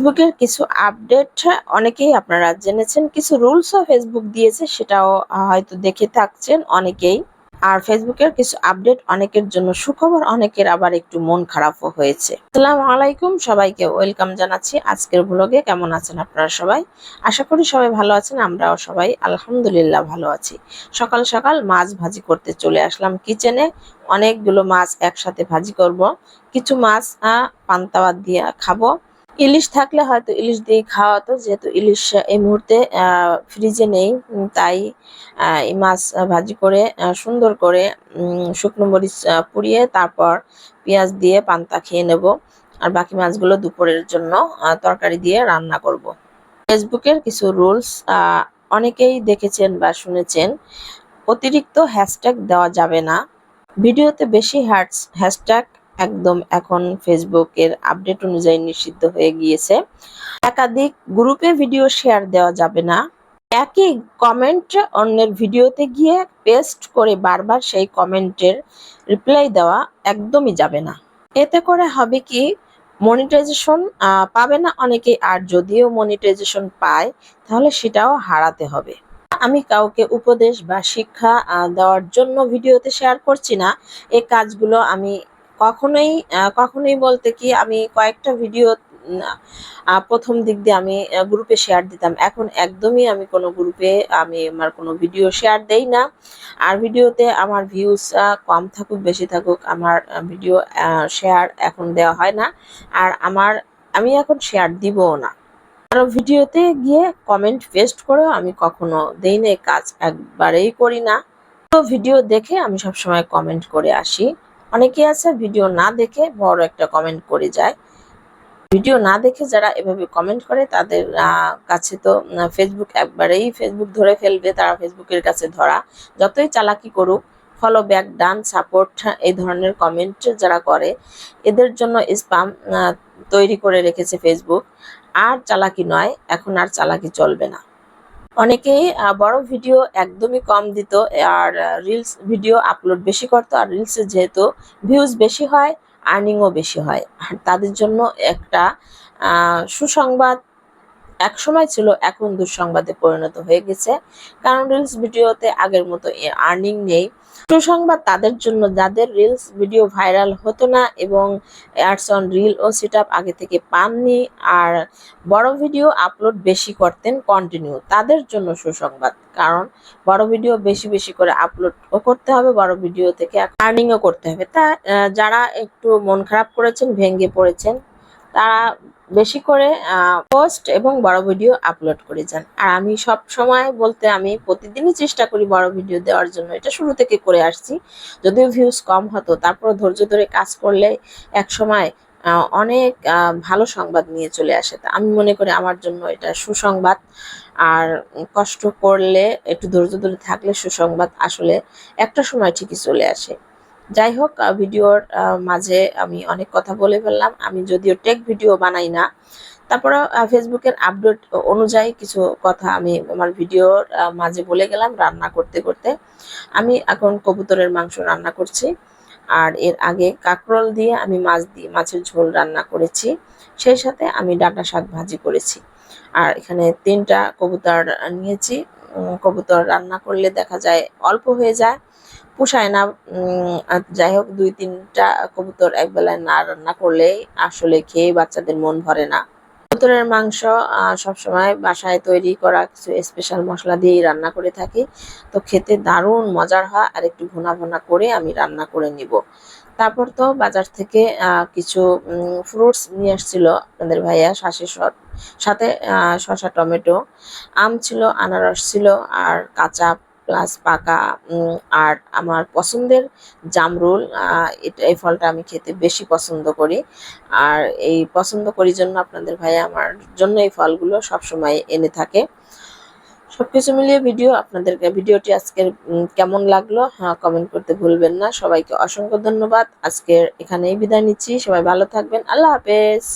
ফেসবুকের কিছু আপডেট অনেকেই আপনারা জেনেছেন, কিছু রুলসও ফেসবুক দিয়েছে, সেটাও হয়তো দেখে থাকছেন অনেকেই। আর ফেসবুকের কিছু আপডেট অনেকের জন্য সুখবর, অনেকের আবার একটু মন খারাপও হয়েছে। আসসালামু আলাইকুম, সবাইকে ওয়েলকাম জানাচ্ছি আজকের ব্লগে কেমন আছেন আপনারা সবাই? আশা করি সবাই ভালো আছেন, আমরাও সবাই আলহামদুলিল্লাহ ভালো আছি। সকাল সকাল মাছ ভাজি করতে চলে আসলাম কিচেনে অনেকগুলো মাছ একসাথে ভাজি করব। কিছু মাছ পান্তাবাদ দিয়ে খাব। ইলিশ থাকলে হয়তো ইলিশ দিয়ে খাওয়া হতো যেহেতু ইলিশ এই মুহূর্তে ফ্রিজে নেই তাই এই মাছ ভাজি করে সুন্দর করে শুকনো মরিচ পুড়িয়ে তারপর পেঁয়াজ দিয়ে পান্তা খেয়ে নেব। আর বাকি মাছগুলো দুপুরের জন্য তরকারি দিয়ে রান্না করব। ফেসবুকের কিছু রুলস অনেকেই দেখেছেন বা শুনেছেন, অতিরিক্ত হ্যাশট্যাগ দেওয়া যাবে না। ভিডিওতে বেশি হ্যাশট্যাগ একদম এখন ফেসবুকের আপডেট অনুযায়ী নিষিদ্ধ হয়ে গিয়েছে। একাধিক গ্রুপে ভিডিও শেয়ার দেওয়া যাবে না। একই কমেন্ট অন্যের ভিডিওতে গিয়ে পেস্ট করে বারবার সেই কমেন্টের রিপ্লাই দেওয়া একদমই যাবে না। এতে করে হবে কি মনিটাইজেশন পাবে না অনেকেই। আর যদিও মনিটাইজেশন পায়, তাহলে সেটাও হারাতে হবে। আমি কাউকে উপদেশ বা শিক্ষা দেওয়ার জন্য ভিডিওতে শেয়ার করছি না। এই কাজগুলো আমি কখনোই কখনোই বলতে কি আমি কয়েকটা ভিডিও প্রথম দিক দিয়ে আমি গ্রুপে শেয়ার দিতাম। এখন একদমই আমি কোনো গ্রুপে আমি আমার কোনো ভিডিও শেয়ার দেই না। আর ভিডিওতে আমার ভিউজ কম থাকুক, বেশি থাকুক, আমার ভিডিও শেয়ার এখন দেওয়া হয় না। আর আমার, আমি এখন শেয়ার দিবও না। কারও ভিডিওতে গিয়ে কমেন্ট পেস্ট করেও আমি কখনো দেই না কাজ একবারেই করি না। তো ভিডিও দেখে আমি সবসময় কমেন্ট করে আসি। অনেকে আছে, ভিডিও না দেখে বড় একটা কমেন্ট করে যায়। ভিডিও না দেখে যারা এভাবে কমেন্ট করে, তাদের কাছে তো ফেসবুক একবারেই ফেসবুক ধরে ফেলবে, তারা ফেসবুকের কাছে ধরা। যতই চালাকি করুক ফলো ব্যাক ডান সাপোর্ট এই ধরনের কমেন্ট যারা করে, এদের জন্য স্পাম তৈরি করে রেখেছে ফেসবুক আর চালাকি নয়, এখন আর চালাকি চলবে না। অনেকেই বড় ভিডিও একদমই কম দিত, আর রিলস ভিডিও আপলোড বেশি করতো, আর রিলসে যেহেতু ভিউজ বেশি হয় আর্নিংও বেশি হয়। তাদের জন্য একটা সুসংবাদ এক সময় ছিল এখন দুঃসংবাদে পরিণত হয়ে গেছে। কারণ রিলস ভিডিওতে আগের মতো আর্নিং নেই। সুসংবাদ তাদের জন্য, যাদের রিলস ভিডিও ভাইরাল হতো না এবং অ্যাডস অন রিল ও সেট আগে থেকে পাননি আর বড় ভিডিও আপলোড বেশি করতেন কন্টিনিউ তাদের জন্য সুসংবাদ। কারণ বড় ভিডিও বেশি বেশি করে আপলোডও করতে হবে, বড় ভিডিও থেকে আর্নিংও করতে হবে। তা যারা একটু মন খারাপ করেছেন, ভেঙে পড়েছেন তারা বেশি করে পোস্ট এবং বড় ভিডিও আপলোড করে যান। আর আমি সব সময় বলতে আমি প্রতিদিনই চেষ্টা করি বড় ভিডিও দেওয়ার জন্য। এটা শুরু থেকে করে আসছি। যদিও ভিউজ কম হতো তারপর ধৈর্য ধরে কাজ করলে এক সময় অনেক ভালো সংবাদ নিয়ে চলে আসে। তা আমি মনে করি আমার জন্য এটা সুসংবাদ। আর কষ্ট করলে, একটু ধৈর্য ধরে থাকলে সুসংবাদ আসলে একটা সময় ঠিকই চলে আসে। যাই হোক ভিডিওর মাঝে আমি অনেক কথা বলে ফেললাম। আমি যদিও টেক ভিডিও বানাই না তারপরে ফেসবুকের আপডেট অনুযায়ী কিছু কথা আমি আমার ভিডিওর মাঝে বলে গেলাম রান্না করতে করতে। আমি এখন কবুতরের মাংস রান্না করছি, আর এর আগে কাঁকরোল দিয়ে আমি মাছ দিয়ে, মাছের ঝোল রান্না করেছি। সেই সাথে আমি ডাঁটা শাক ভাজি করেছি। আর এখানে তিনটা কবুতর নিয়েছি কবুতর রান্না করলে দেখা যায় অল্প হয়ে যায়। পোষায় না যাই হোক, দুই তিনটা কবুতর এক বেলায় না রান্না করলে আসলে খেয়ে বাচ্চাদের মন ভরে না। কবুতরের মাংস সবসময় বাসায় তৈরি করা কিছু স্পেশাল মশলা দিয়েই রান্না করে থাকি। তো খেতে দারুণ মজার হয় আর একটু ভুনা ভুনা করে আমি রান্না করে নিব। তারপর তো বাজার থেকে কিছু ফ্রুটস নিয়ে এসেছিল আমাদের ভাইয়া শাশের সাথে আহ, শসা টমেটো। আম ছিল আনারস ছিল আর কাঁচা প্লাস পাকা আর আমার পছন্দের জামরুল এটা, এই ফলটা আমি খেতে বেশি পছন্দ করি। আর এই পছন্দ করি জন্য আপনাদের ভাই আমার জন্য এই ফলগুলো সবসময় এনে থাকে। সব কিছু মিলিয়ে ভিডিও, আপনাদেরকে, ভিডিওটি আজকের কেমন লাগল? হ্যাঁ কমেন্ট করতে ভুলবেন না। সবাইকে অসংখ্য ধন্যবাদ। আজকের এখানেই বিদায় নিচ্ছি। সবাই ভালো থাকবেন। আল্লাহ হাফেজ।